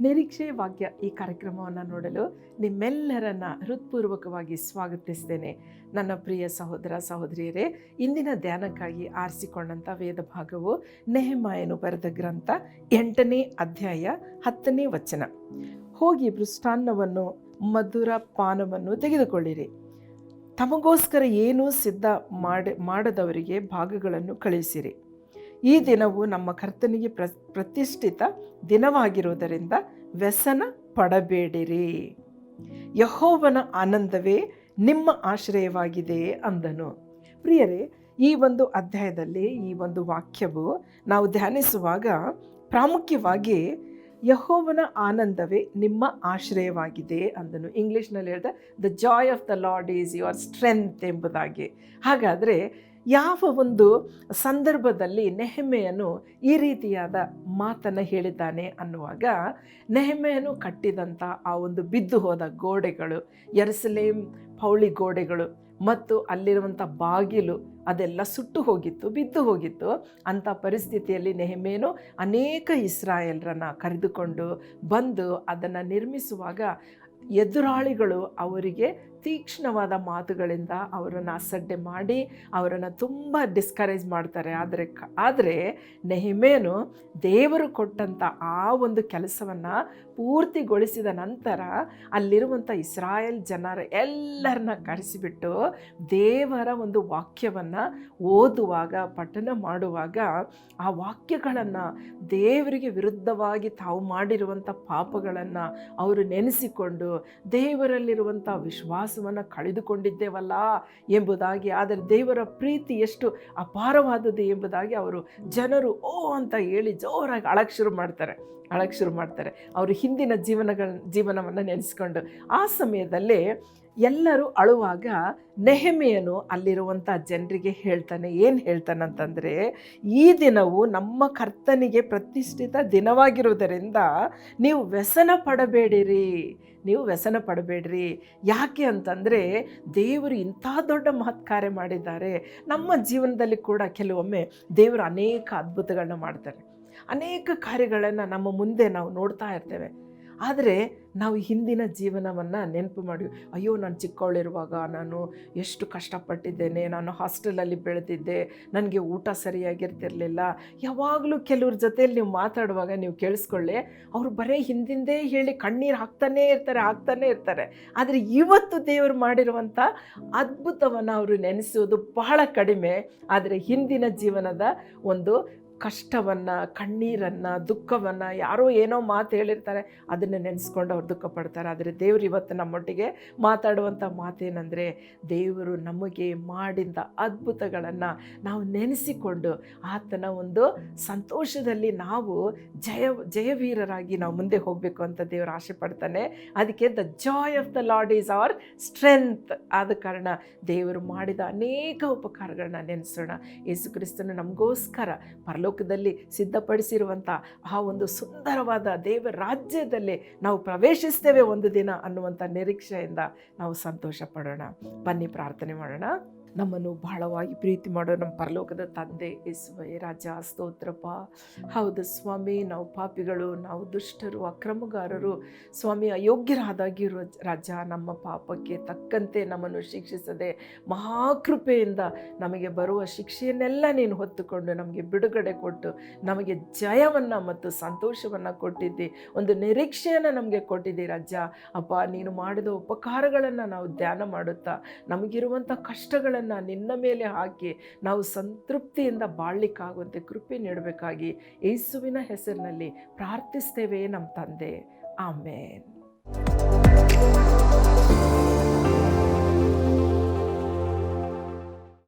ನಿರೀಕ್ಷೆ ವಾಕ್ಯ ಈ ಕಾರ್ಯಕ್ರಮವನ್ನು ನೋಡಲು ನಿಮ್ಮೆಲ್ಲರನ್ನ ಹೃತ್ಪೂರ್ವಕವಾಗಿ ಸ್ವಾಗತಿಸ್ತೇನೆ. ನನ್ನ ಪ್ರಿಯ ಸಹೋದರ ಸಹೋದರಿಯರೇ, ಇಂದಿನ ಧ್ಯಾನಕ್ಕಾಗಿ ಆರಿಸಿಕೊಂಡಂಥ ವೇದ ಭಾಗವು ನೆಹಮಾಯನು ಬರೆದ ಗ್ರಂಥ ಎಂಟನೇ ಅಧ್ಯಾಯ ಹತ್ತನೇ ವಚನ. ಹೋಗಿ ಮೃಷ್ಟಾನ್ನವನ್ನು, ಮಧುರ ಪಾನವನ್ನು ತೆಗೆದುಕೊಳ್ಳಿರಿ. ತಮಗೋಸ್ಕರ ಏನೂ ಸಿದ್ಧ ಮಾಡಿ, ಮಾಡದವರಿಗೆ ಭಾಗಗಳನ್ನು ಕಳುಹಿಸಿರಿ. ಈ ದಿನವು ನಮ್ಮ ಕರ್ತನಿಗೆ ಪ್ರ, ಪ್ರತಿಷ್ಠಿತ ದಿನವಾಗಿರುವುದರಿಂದ ವ್ಯಸನ ಪಡಬೇಡಿರಿ. ಯಹೋವನ ಆನಂದವೇ ನಿಮ್ಮ ಆಶ್ರಯವಾಗಿದೆ ಅಂದನು. ಪ್ರಿಯರೇ, ಈ ಒಂದು ಅಧ್ಯಾಯದಲ್ಲಿ ಈ ಒಂದು ವಾಕ್ಯವು ನಾವು ಧ್ಯಾನಿಸುವಾಗ ಪ್ರಾಮುಖ್ಯವಾಗಿ ಯಹೋವನ ಆನಂದವೇ ನಿಮ್ಮ ಆಶ್ರಯವಾಗಿದೆ ಅಂದನು. ಇಂಗ್ಲೀಷ್ನಲ್ಲಿ ಹೇಳಿದ the joy of the Lord is your strength ಎಂಬುದಾಗಿ. ಹಾಗಾದರೆ ಯಾವ ಒಂದು ಸಂದರ್ಭದಲ್ಲಿ ನೆಹಮೆಯನು ಈ ರೀತಿಯಾದ ಮಾತನ್ನು ಹೇಳಿದ್ದಾನೆ ಅನ್ನುವಾಗ ನೆಹಮೆಯನು ಕಟ್ಟಿದಂಥ ಆ ಒಂದು ಬಿದ್ದು ಹೋದ ಗೋಡೆಗಳು ಎರಸಲೇಮ್ ಪೌಳಿ ಗೋಡೆಗಳು ಮತ್ತು ಅಲ್ಲಿರುವಂಥ ಬಾಗಿಲು ಅದೆಲ್ಲ ಸುಟ್ಟು ಹೋಗಿತ್ತು, ಬಿದ್ದು ಹೋಗಿತ್ತು. ಅಂಥ ಪರಿಸ್ಥಿತಿಯಲ್ಲಿ ನೆಹಮೇನು ಅನೇಕ ಇಸ್ರಾಯೇಲ್ರನ್ನು ಕರೆದುಕೊಂಡು ಬಂದು ಅದನ್ನು ನಿರ್ಮಿಸುವಾಗ ಎದುರಾಳಿಗಳು ಅವರಿಗೆ ತೀಕ್ಷ್ಣವಾದ ಮಾತುಗಳಿಂದ ಅವರನ್ನು ಅಸಡ್ಡೆ ಮಾಡಿ ಅವರನ್ನು ತುಂಬ ಡಿಸ್ಕರೇಜ್ ಮಾಡ್ತಾರೆ. ಆದರೆ ಆದರೆ ನೆಹಿಮೇನು ದೇವರು ಕೊಟ್ಟಂಥ ಆ ಒಂದು ಕೆಲಸವನ್ನು ಪೂರ್ತಿಗೊಳಿಸಿದ ನಂತರ ಅಲ್ಲಿರುವಂಥ ಇಸ್ರಾಯೇಲ್ ಜನರ ಎಲ್ಲರನ್ನ ಕರೆಸಿಬಿಟ್ಟು ದೇವರ ಒಂದು ವಾಕ್ಯವನ್ನು ಓದುವಾಗ, ಪಠನ ಮಾಡುವಾಗ ಆ ವಾಕ್ಯಗಳನ್ನು ದೇವರಿಗೆ ವಿರುದ್ಧವಾಗಿ ತಾವು ಮಾಡಿರುವಂಥ ಪಾಪಗಳನ್ನು ಅವರು ನೆನೆಸಿಕೊಂಡು ದೇವರಲ್ಲಿರುವಂಥ ವಿಶ್ವಾಸವನ್ನು ಕಳೆದುಕೊಂಡಿದ್ದೇವಲ್ಲ ಎಂಬುದಾಗಿ, ಆದರೆ ದೇವರ ಪ್ರೀತಿ ಎಷ್ಟು ಅಪಾರವಾದದ್ದು ಎಂಬುದಾಗಿ ಅವರು ಜನರು, ಓ ಅಂತ ಹೇಳಿ ಜೋರಾಗಿ ಅಳಕ್ಕೆ ಶುರು ಮಾಡ್ತಾರೆ ಅಳಕ್ಕೆ ಶುರು ಮಾಡ್ತಾರೆ. ಅವರು ಹಿಂದಿನ ಜೀವನಗಳ, ಜೀವನವನ್ನು ನೆನೆಸ್ಕೊಂಡು ಆ ಸಮಯದಲ್ಲಿ ಎಲ್ಲರೂ ಅಳುವಾಗ ನೆಹಮೆಯನು ಅಲ್ಲಿರುವಂಥ ಜನರಿಗೆ ಹೇಳ್ತಾನೆ, ಏನು ಹೇಳ್ತಾನಂತಂದರೆ, ಈ ದಿನವು ನಮ್ಮ ಕರ್ತನಿಗೆ ಪ್ರತಿಷ್ಠಿತ ದಿನವಾಗಿರುವುದರಿಂದ ನೀವು ವ್ಯಸನ ಪಡಬೇಡಿರಿ, ನೀವು ವ್ಯಸನ ಪಡಬೇಡ್ರಿ. ಯಾಕೆ ಅಂತಂದರೆ, ದೇವರು ಇಂಥ ದೊಡ್ಡ ಮಹತ್ ಕಾರ್ಯ ಮಾಡಿದ್ದಾರೆ. ನಮ್ಮ ಜೀವನದಲ್ಲಿ ಕೂಡ ಕೆಲವೊಮ್ಮೆ ದೇವರು ಅನೇಕ ಅದ್ಭುತಗಳನ್ನ ಮಾಡ್ತಾರೆ. ಅನೇಕ ಕಾರ್ಯಗಳನ್ನು ನಮ್ಮ ಮುಂದೆ ನಾವು ನೋಡ್ತಾ ಇರ್ತೇವೆ. ಆದರೆ ನಾವು ಹಿಂದಿನ ಜೀವನವನ್ನು ನೆನಪು ಮಾಡಿ, ಅಯ್ಯೋ, ನಾನು ಚಿಕ್ಕವಳಿರುವಾಗ ನಾನು ಎಷ್ಟು ಕಷ್ಟಪಟ್ಟಿದ್ದೇನೆ, ನಾನು ಹಾಸ್ಟೆಲಲ್ಲಿ ಬೆಳೆದಿದ್ದೆ, ನನಗೆ ಊಟ ಸರಿಯಾಗಿರ್ತಿರಲಿಲ್ಲ. ಯಾವಾಗಲೂ ಕೆಲವ್ರ ಜೊತೆಯಲ್ಲಿ ನೀವು ಮಾತಾಡುವಾಗ ನೀವು ಕೇಳಿಸ್ಕೊಳ್ಳಿ, ಅವರು ಬರೀ ಹಿಂದಿಂದೇ ಹೇಳಿ ಕಣ್ಣೀರು ಹಾಕ್ತಾನೇ ಇರ್ತಾರೆ ಹಾಕ್ತಾನೇ ಇರ್ತಾರೆ. ಆದರೆ ಇವತ್ತು ದೇವರು ಮಾಡಿರುವಂಥ ಅದ್ಭುತವನ್ನು ಅವರು ನೆನೆಸುವುದು ಬಹಳ ಕಡಿಮೆ. ಆದರೆ ಹಿಂದಿನ ಜೀವನದ ಒಂದು ಕಷ್ಟವನ್ನು, ಕಣ್ಣೀರನ್ನು, ದುಃಖವನ್ನು ಯಾರೋ ಏನೋ ಮಾತು ಹೇಳಿರ್ತಾರೆ, ಅದನ್ನು ನೆನೆಸ್ಕೊಂಡು ಅವ್ರು ದುಃಖ ಪಡ್ತಾರೆ. ಆದರೆ ದೇವರು ಇವತ್ತು ನಮ್ಮೊಟ್ಟಿಗೆ ಮಾತಾಡುವಂಥ ಮಾತೇನೆಂದರೆ ದೇವರು ನಮಗೆ ಮಾಡಿದ ಅದ್ಭುತಗಳನ್ನು ನಾವು ನೆನೆಸಿಕೊಂಡು ಆತನ ಒಂದು ಸಂತೋಷದಲ್ಲಿ ನಾವು ಜಯ, ಜಯವೀರರಾಗಿ ನಾವು ಮುಂದೆ ಹೋಗಬೇಕು ಅಂತ ದೇವರು ಆಸೆ ಪಡ್ತಾನೆ. ಅದಕ್ಕೆ the joy of the Lord is our strength ಆದ ಕಾರಣ ದೇವರು ಮಾಡಿದ ಅನೇಕ ಉಪಕಾರಗಳನ್ನ ನೆನೆಸೋಣ. ಯೇಸು ಕ್ರಿಸ್ತನು ನಮಗೋಸ್ಕರ ಪರಲೋ ಲೋಕದಲ್ಲಿ ಸಿದ್ಧಪಡಿಸಿರುವಂಥ ಆ ಒಂದು ಸುಂದರವಾದ ದೇವ ರಾಜ್ಯದಲ್ಲಿ ನಾವು ಪ್ರವೇಶಿಸ್ತೇವೆ ಒಂದು ದಿನ ಅನ್ನುವಂಥ ನಿರೀಕ್ಷೆಯಿಂದ ನಾವು ಸಂತೋಷ ಪಡೋಣ. ಬನ್ನಿ ಪ್ರಾರ್ಥನೆ ಮಾಡೋಣ. ನಮ್ಮನ್ನು ಬಹಳವಾಗಿ ಪ್ರೀತಿ ಮಾಡೋ ನಮ್ಮ ಪರಲೋಕದ ತಂದೆ ಯೇಸುವೆ, ರಾಜ, ಸ್ತೋತ್ರಪ್ಪ. ಹೌದು ಸ್ವಾಮಿ, ನಾವು ಪಾಪಿಗಳು, ನಾವು ದುಷ್ಟರು, ಅಕ್ರಮಗಾರರು. ಸ್ವಾಮಿ ಅಯೋಗ್ಯರಾದಾಗಿರುವ ರಾಜ, ನಮ್ಮ ಪಾಪಕ್ಕೆ ತಕ್ಕಂತೆ ನಮ್ಮನ್ನು ಶಿಕ್ಷಿಸದೆ ಮಹಾಕೃಪೆಯಿಂದ ನಮಗೆ ಬರುವ ಶಿಕ್ಷೆಯನ್ನೆಲ್ಲ ನೀನು ಹೊತ್ತುಕೊಂಡು ನಮಗೆ ಬಿಡುಗಡೆ ಕೊಟ್ಟು, ನಮಗೆ ಜಯವನ್ನು ಮತ್ತು ಸಂತೋಷವನ್ನು ಕೊಟ್ಟಿದ್ದಿ. ಒಂದು ನಿರೀಕ್ಷೆಯನ್ನು ನಮಗೆ ಕೊಟ್ಟಿದ್ದಿ ರಾಜ. ಅಪ್ಪ, ನೀನು ಮಾಡಿದ ಉಪಕಾರಗಳನ್ನು ನಾವು ಧ್ಯಾನ ಮಾಡುತ್ತಾ, ನಮಗಿರುವಂಥ ಕಷ್ಟಗಳನ್ನು ಕಣ್ಣುಗಳನ್ನು ನಿನ್ನ ಮೇಲೆ ಹಾಕಿ ನಾವು ಸಂತೃಪ್ತಿಯಿಂದ ಬಾಳ್ಲಿಕ್ಕಾಗುವಂತೆ ಕೃಪೆ ನೀಡಬೇಕಾಗಿ ಯೇಸುವಿನ ಹೆಸರಿನಲ್ಲಿ ಪ್ರಾರ್ಥಿಸ್ತೇವೆ ನಮ್ಮ ತಂದೆ. ಆಮೇನ್.